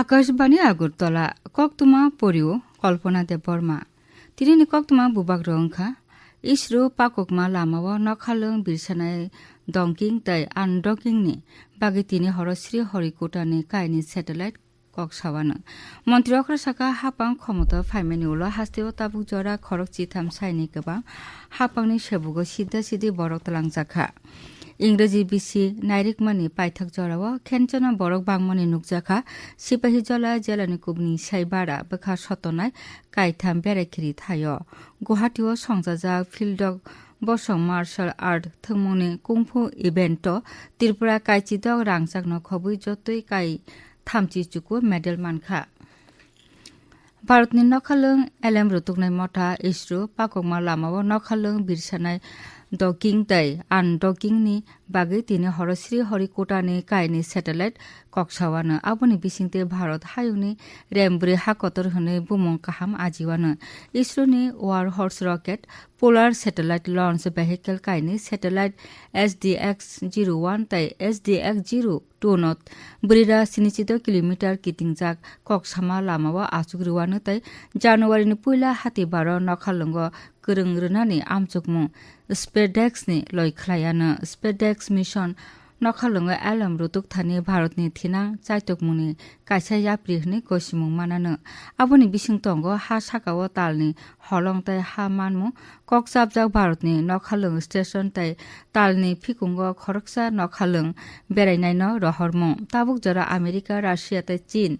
আকাশবাণী আগরতলা, কক্তমা পরিও কল্পনা দেব বর্মা তিরিনি কক্তমা বুবাক রংখা, ইসরো পাককমা লামাও নখালং বিরসানায় দংকিং তাই আনডকিংনি। বাকি তিনি হরশ্রী হরিকোটানি কাইনি স্যাটেলাইট কক সাবানো মন্ত্রী অক্র সাকা হাপাং ক্ষমতা ফাইমেনি উল হাস্তেও তাবুক জরা খরক চিথাম সাইনি গোবাं হাপাংনি সেবুগো সিদ্ধা সিদ্ধি বরক তলাংজাখা ইংরেজি বিসি নাইরিকমানি পাইথক জরাও খেনচনা বরক বাংমনি নুকজাখা সিপাহী জলা জেলানি কুবনি সাইবারা বেখা সতনায় কাইথাম বেড়াইখিরি থায়। গুহাটিও সংজাজাক ফিল্ডক বসং মার্শাল আর্ট থংমনে কুংফু ইভেন্ট ত্রিপুরা কাইচিদক রাংচাকন খবুই যতই কাই থামচি চুকু মেডেল মানখা। ভারতনি নখালং এলএম রতুকনাই মঠা ইসরো পাকংমা লামাও নখালং বিরসানায় Doking Dai and Doking ni bagui tini Horosri Horikota ni kaini satellite kokshawa no aboni bisingte Bharat hayuni Rembri hakotor hune bumong kaham ajiwa no ISRO ni War Horse rocket polar satellite launch vehicle kaini satellite SDX-01 tai SDX-02 not brida sinichito kilometer kitingjak koksama lamawa asugriwa no tai January ni puila hati baro nokhalongo रोनानि आमचुकमु स्पेडेक्सनि लयख्लायानो SpaDeX mission नखालंग alum रुतुक थानि भारतनि थिना चाइतकमुनि काइसा याप्रि हनै गसिमुं मानानो आबोनि बिसिंतंग हा साकाव तालनि हलं तै हा मानमु कक्साबजाक भारतनि नखालों station तै तालनि फिकुंग खरकसा नखालों बेरायनायनो रहरमुं Tabuk जरा आमेरिका रासिया तै चीन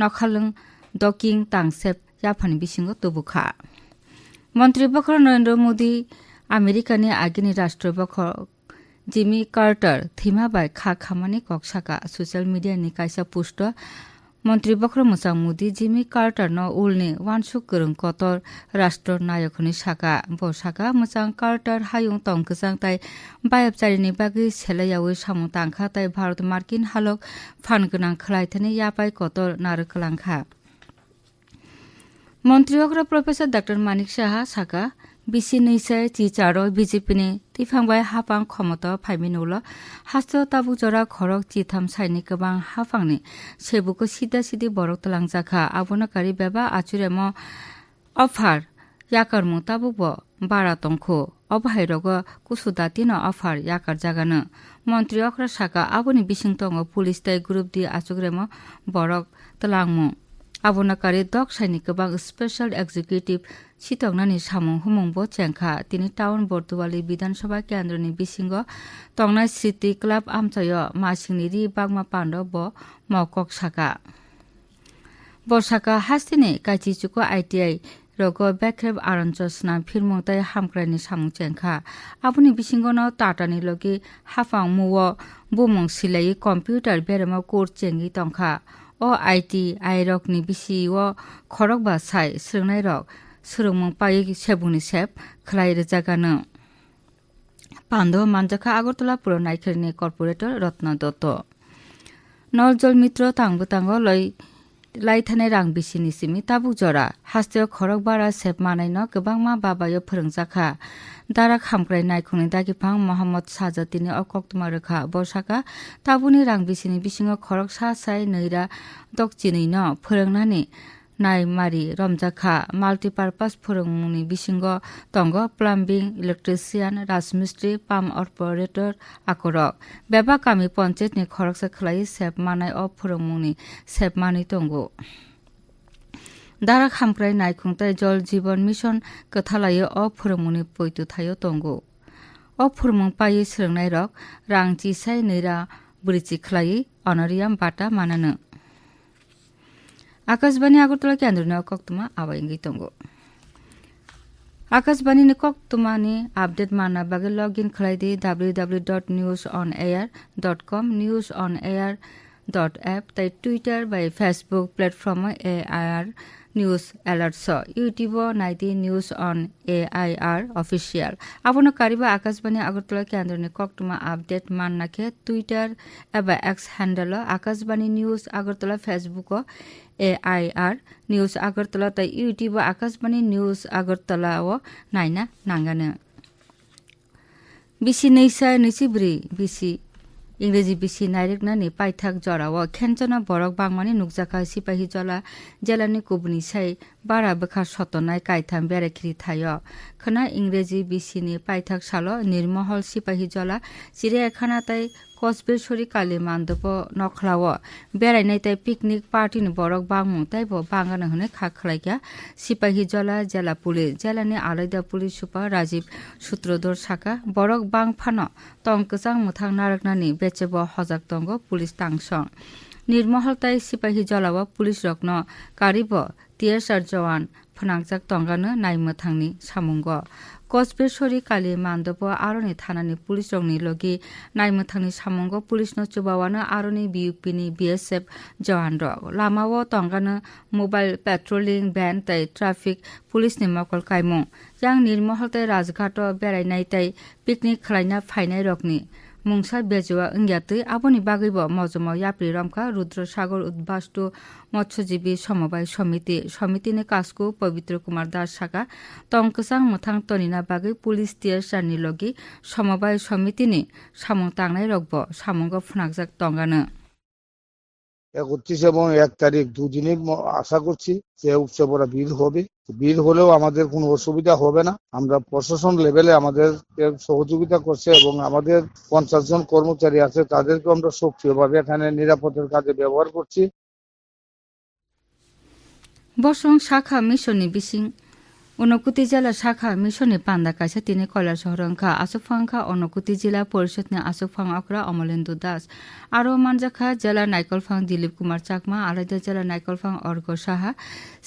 नखालों डकिं तांसेप याफानि बिसिंग तुबुखा মন্ত্রী বখর নরেন্দ্র মোদী আমেরিকানি আগিনি রাষ্ট্রবখর জিমি কার্টার থিমাবাই খা খামানি ককসাকা সোশ্যাল মিডিয়ানি কাইসা পুষ্ট মন্ত্রী বখর মোসাং মোদী, জিমি কার্টার ন উলনি ওয়ানসুক গরং কতর রাষ্ট্র নায়কনি সাকা ব সাকা মোসাং কার্টার হায়ুং তংকসাং তাই বায়াবচারিনি বাগি সেলাইয়াওই সামু তাংখা তাই ভারত মার্কিন হালক ফান গোনাं খলাইথানি ইয়াপাই কতর নারকলাংখা। মন্ত্রীহকরা প্রফেসর ডাক্তার মানিক সাহা সাকা বিসি নৈসাই চি চারো বিজেপিনি তিফাংবাই হাফাং ক্ষমতা ফাইমিন উল হাস্ত তাবু জরা খরক চি থাম সাইনি গবাং হাফাংনি সেবুকো সিদা সিদি বরক তলাং জাখা আবনকারী বেবা আচুরেম অফার ইয়াকার মু তাবুক বারা তংখো অবহাইরগ কুসুদাতিন অফার ইয়াকার জাগানো। মন্ত্রী অকরা সাকা আবনি বিসিং তঙ্গ পুলিশ তাই গ্রুপ দি আচুগ্রেম বরক তলাংমু আবনাকারী ডক সাইনি গোবাং স্পেশাল এক্সিকিউটিভ সিতংনানি সামুং হুমুংব চেংখা তিনি টাউন বর্দুয়ালি বিধানসভা কেন্দ্রনি বিসিংগ তংনাই সিটি ক্লাব আমচয় মাসিংনি রি বাগমা পান্ড ব মকক সাকা বর্ষাকা হাস্তিনি কাইচিচুকো আইটিআই রগ বেখ্রেব আরঞ্চ সাম ফিরমতাই হামক্রাইনি সামু চেংখা আপনি বিসিংগন টাটানি লগে হাফাং মুও বুমং সিলাই কম্পিউটার বেরেমা কোর চেঙ্গি টংখা अ आइटि आइरकनि बिसि अ खरक बा साइ सोलोंनाय रक सोलोंमुं पायै सेबुंनि सेब खलाय रोजागानो পান্ধব মানজাখা আগরতলা পুর নাইখেরনি কর্পোরেটর রত্ন দত্ত নলজল মিত্র তাঙ্গ তাঙ্গ লয় लाइथानाय रां बिसिनि सिमि ताबुक जरा हास्तेव खरक बारा सेब मानायनो गोबां मा बाबायो फोरोंजाखा दारा खामग्राय नायखुंनि दागिफां मोहम्मद साजातिनि अकक्तमा रोखा बरसाका ताबुनि रां बिसिनि बिसिङाव खरक सा साय नैरा दकचिनैनो फोरोंनानै नाय मारि रमजाखा माल्टिपार्पास फोरोंमुंनि बिसिंग दंग प्लाम्बिं इलेक्ट्रिसियान राजमिस्ट्रि पाम्प अपारेटर आखरक बेबा गामि पन्चायतनि खरकसा खलाय सेब मानाय अ फोरोंमुंनि सेब मानै दंगो दारा खामग्राय नायखुंथाय जल जीवन मिशन गोथालायो अ फोरोंमुंनि पयतु थायो दंगो अ फोरोंमुं पायै सोलोंनाय रक रां चिसाय नैरा ब्रिचि खलायै अनरियाम बाटा मानानो আকাশবাণী আগরতলা কেন্দ্র নেওয়া কক্তমা আবাইঙ্গি তঙ্গ আকাশবাণী নে কক্তমা নে আপডেট মানা বাগে লগ ইন খাই দি W W dot news on air dot com news on air dot app তাই টুইটার বা ফেসবুক প্লেটফর্ম এ আর news alerts YouTube nightie news on A I R official আপনার কারিব আকাশবাণী আগরতলা কেন্দ্র কেন্দ্রনে কক্টমা আপডেট মান্নাকে টুইটার এবার X handle Akashvani news Agartala Facebook AIR news Agartala তাই ইউটিউব আকাশবাণী নিউজ আগরতলাও নাইনা নাঙ্গানো বিসি নৈসা নৈসিব্রি বিসি ইংরেজি বিসি নাইরেকনানি পাইথাক জরাও খেনচনা বরক বাংমানি নুকজাখা সিপাহি জলা জেলানি কুবনি সাই বারা বেখা সতনায় কাইথাম বেড়াখিরি থায় খনা ইংরেজি বিসিনি পাইথাক সালো নির্মহল সিপাহি জলা চিড়িয়াখানা তাই ताइ कचबेसरी काली मान्दप नखलाव बेरायनाय ताइ पिकनिक पार्टीनि बरक बांमु ताइब बांगान हने खाखलाइया सिपाहि जला जेला पुलिस जेलानि आलायदा पुलिस सुपार राजीव सूत्रधर साका बरक बां फानो तंकचां मुथां नारकनानि बेचेब हजाक दंग पुलिस तांसं निर्महल ताइ सिपाहि जलाव पुलिस रक्न कारिब টিয়ারসার জওয়ান ফনাকজাক তঙ্গানো নাইমোথাংনি সামুঙ্গ কচবেশ্বরী কালী মান্ডব আরনি থানানি পুলিশ রংনি লগে, নাইমোথাংনি সামুঙ্গ পুলিশ ন চুবাওয়ানো আরনি বিউপিনি বিএসএফ জওয়ান রক লামাও, তঙ্গানো, মোবাইল পেট্রোলিং ভ্যান তাই ট্রাফিক পুলিশনি মকল কাইমুং। yang নির্মহল তাই রাজঘাট বেড়াইনাই তাই পিকনিক খালাইনা ফাইনাই রকনি। মুংসা বেজুয়া ইংয়াতৈ আবনি বাগিব মজমা ইয়াপ্রি রমকা রুদ্র সাগর উদ্বাস্তু মৎস্যজীবী সমবায় সমিতি সমিতিনি কাসকু পবিত্র কুমার দাস সাকা তংকসাং মুথাং তনিনা বাগে পুলিশ টিয়ার সারনি লগি সমবায় সমিতিনি সামং তাংনাই রগব সামঙ্গ ফুনাকজাক তঙ্গানো একত্রিশ এবং এক তারিখ দুদিনই আশা করছি যে উৎসবরা ভিড় হবে। ভিড় হলেও আমাদের কোনো অসুবিধা হবে না। আমরা প্রশাসন লেভেলে আমাদের সহযোগিতা করছে এবং আমাদের পঞ্চাশ জন কর্মচারী আছে তাদেরকে আমরা সক্রিয়ভাবে এখানে নিরাপদের কাজে ব্যবহার করছি। বসং শাখা মিশনী বিসিং জেলা শাখা মিশননি পান্দা কাছে তিনি কয়লা শহরংখা আসুফাংখা অনুকুতি জেলা পরিষদনি আসুফাং অকরা অমলেন্দু দাস। আরও মানজাখা জেলা নাইকলফাং দিলীপ কুমার চাকমা, আলাদা জেলা নাইকলফাং অর্ঘ সাহা,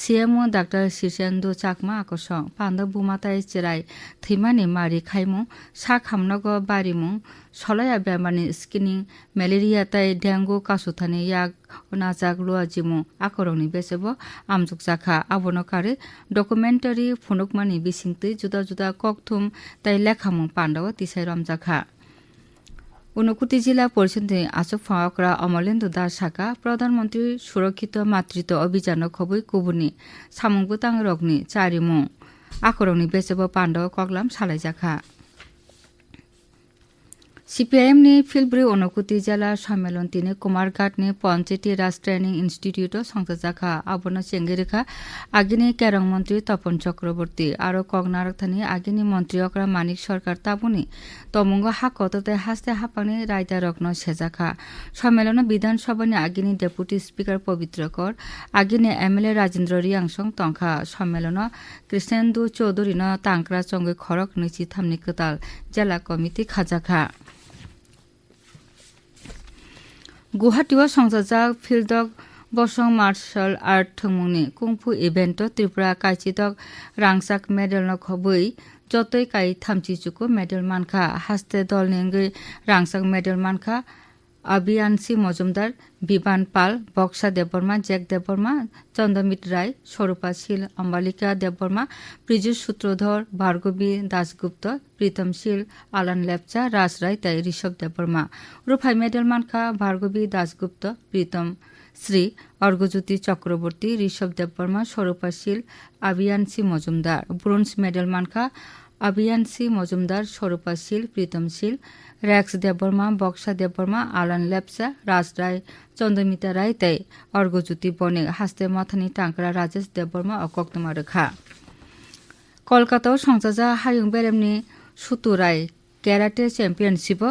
সিএমও ডাক্তার শীর্ষেন্দু চাকমা আকর্ষণ। পান্দ বুমাতাই চেরাই থৈমানি মারি খাইমু সা খামনগ বারিমু 설아야 베마니 스키닝 멜레리아 따이 댕고 가수타니 약 오나작 বেসব আমজুক 베세보 আবন 아보노카레 ডকুমেন্টারি, ফোনকমানি বিসিংতে জুদা জুদা, ককথুম, তাই লেখামং পান্ডব তিসাই রমজাখা উনকুটি জেলা পরিষদে আচক ফাওয়াকরা, অমলেন্দু দাস শাখা, প্রধানমন্ত্রী সুরক্ষিত মাতৃত্ব অভিযান খবই কুবুনি, সামুংবুতাং রগ্নি, চারিমু আকরংনি বেসব পান্ডব কগলাম সালাইজাখা সিপিআইএমনি ফিলব্রি অনুকুতি জেলা সম্মেলন তিনি কুমারঘাটনি পঞ্চায়েতি রাজ ট্রেনিং ইনস্টিটিউট সংসাজাখা আবনো চেঙ্গেরেখা আগিনি কেরং মন্ত্রী তপন চক্রবর্তী আরও কগনারকথানি আগিনি মন্ত্রী অকরা মানিক সরকার তাবুনি, তমঙ্গ হাকততে হাসতে হাপানি রায়দা রগ্ন সেজাখা। সম্মেলন বিধানসভানি আগিনি ডেপুটি স্পিকার পবিত্র কর আগিনি এমএলএ রাজেন্দ্র রিয়াংসং তংখা। সম্মেলন কৃষ্ণেন্দু চৌধুরী ন তাংকরা চঙ্গে খরক নিচি থামনি কতাল, জেলা কমিটি খাজাখা। গুৱাহাটীও সংযোজক, ফিল্ডক বসং মাৰ্চেল আৰ্ট থংমুংনি কুংফু ইভেণ্টত ত্ৰিপুৰা কাইচিতক ৰাংচাক মেডেল নখবৈ যতই কাই থামচি চুকু মেডেল মানখা, হাস্তে দল নেংগৈ ৰাংচাক মেডেল মানখা আবিয়ানসি মজুমদার, বিমান পাল, বক্সা দেববর্মা, জ্যাক দেববর্মা, চন্দ্রমিত রায়, স্বরূপা শীল, অম্বালিকা দেববর্মা পীযুষ সূত্রধর, ভার্গবী দাসগুপ্ত প্রীতমশীল আলান লেপচা রাজ রায়, তাই ঋষভ দেববর্মা। রুফাই মেডেল মানখা ভার্গবী দাসগুপ্ত প্রীতম শ্রী অর্ঘজ্যোতি চক্রবর্তী, ঋষভ দেববর্মা, স্বরূপা শীল, আবিয়ানসি মজুমদার। ব্রোঞ্জ মেডেল মানখা আবিয়ানসি মজুমদার, স্বরূপা শীল প্রীতমশীল শীল র্যাক্স দেববর্মা, বক্সা দেববর্মা, আলান লেপসা রাজ রায় চন্দ্রমিতা রায় তাই অর্ঘজ্যোতি বনে হাসতে মাথানি টাঙ্করা, রাজেশ দেববর্মা ও কক্তমা রেখা কলকাতাও সংসাজা হায়ুং বেরেমনি সুতুরাই ক্যারাটে চ্যাম্পিয়নশিপ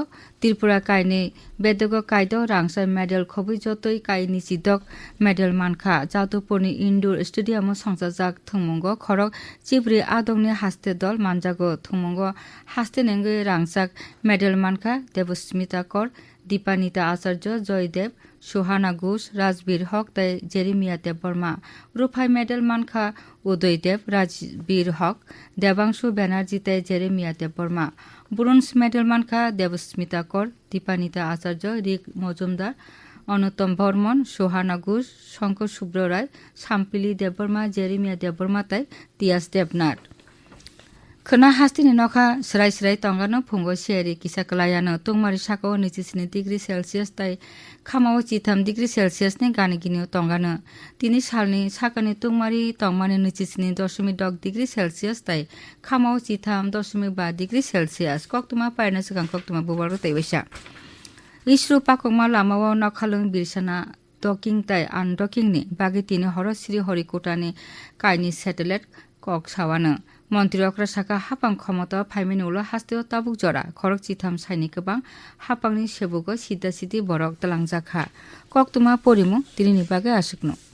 ত্রিপুরা কাইনি বেদগ কাইদ রাংসাই মেডেল খবৈ যতই কাইনি চিদক মেডেল মানখা যাদবপুরনি ইন্ডোর স্টেডিয়াম সংসাজাক থংমঙ্গ খরক চিবরি আদংনি হাস্তে দল মানজাগ থংমঙ্গ হাস্তে নেঙ্গে রাংসাক মেডেল মানখা দেবস্মিতা কর দীপানিতা আচার্য, জয়দেব, সুহানা ঘোষ, রাজবীর হক, তাই জেরিমিয়া দেববর্মা রূপাই মেডেল মানখা উদয় দেব রাজবীর হক, দেবাংশু ব্যানার্জি, তাই জেরেমিয়া দেববর্মা, ব্রোঞ্জ মেডেল মানখা দেবস্মিতা কর, দীপানিতা আচার্য, রিক মজুমদার অনুত্তম বর্মন, সোহানা ঘোষ, শঙ্কর শুভ্র রায় সাম্পিলি দেববর্মা, জেরিমিয়া দেববর্মা, তাই Tias Debnath. Khna hasti ni nokha srai srai tonga no phungo sheri kisa kalaya no tongmari shako nichi sini degree celsius tai khamao chitham degree celsius ne gani gini tonga no tini salni sakani tongmari tongmani nichi sini 0.2 degree celsius tai khamao chitham 0.2 degree celsius kok tuma paina sukang kok tuma bubal tai besha isru pakok ma lama wa nokhalung birsana docking তাই undocking নি বাকি তিনি হর শ্রী হরিকোটানে কাইনি satellite কক সাওয়ানো মন্ত্রী অক্রা শাখা হাপাং ক্ষমতা ফাইমেন উলো হাস্তেও তাবুক জরা খরক চিথাম সাইনি গোবাং হাপাংনি সেবুক সিদ্ধা সিদ্ধি বরক তালাংজাখা। কক্তমা, পরিমু তিনি নিবাগে আসুকনো।